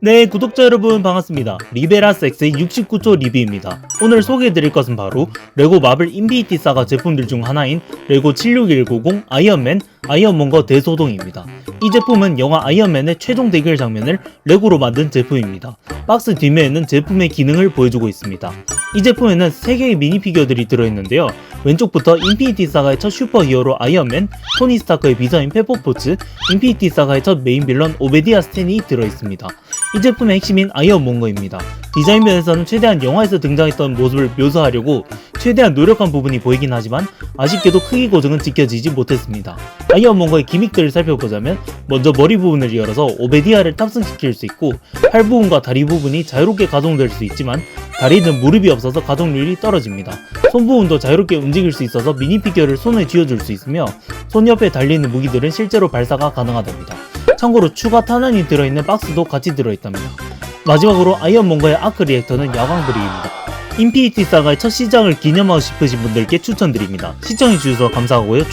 네, 구독자 여러분 반갑습니다. 리베라스 X의 69초 리뷰입니다. 오늘 소개해드릴 것은 바로 레고 마블 인피니티 사가 제품들 중 하나인 레고 76190 아이언맨, 아이언먼과 대소동입니다. 이 제품은 영화 아이언맨의 최종 대결 장면을 레고로 만든 제품입니다. 박스 뒷면에는 제품의 기능을 보여주고 있습니다. 이 제품에는 3개의 미니 피규어들이 들어있는데요. 왼쪽부터 인피니티 사가의 첫 슈퍼히어로 아이언맨, 토니 스타크의 비서인 페퍼포츠, 인피니티 사가의 첫 메인 빌런 오베디아 스탠이 들어있습니다. 이 제품의 핵심인 아이언 몽거입니다. 디자인 면에서는 최대한 영화에서 등장했던 모습을 묘사하려고 최대한 노력한 부분이 보이긴 하지만 아쉽게도 크기 고정은 지켜지지 못했습니다. 아이언 몽거의 기믹들을 살펴보자면 먼저 머리 부분을 열어서 오베디아를 탑승시킬 수 있고 팔 부분과 다리 부분이 자유롭게 가동될 수 있지만 다리는 무릎이 없어서 가동률이 떨어집니다. 손 부분도 자유롭게 움직일 수 있어서 미니 피규어를 손에 쥐어줄 수 있으며 손 옆에 달리는 무기들은 실제로 발사가 가능하답니다. 참고로 추가 탄환이 들어있는 박스도 같이 들어있답니다. 마지막으로 아이언몽거의 아크 리액터는 야광 브릭입니다. 인피니티 사가의 첫 시장을 기념하고 싶으신 분들께 추천드립니다. 시청해주셔서 감사하고요.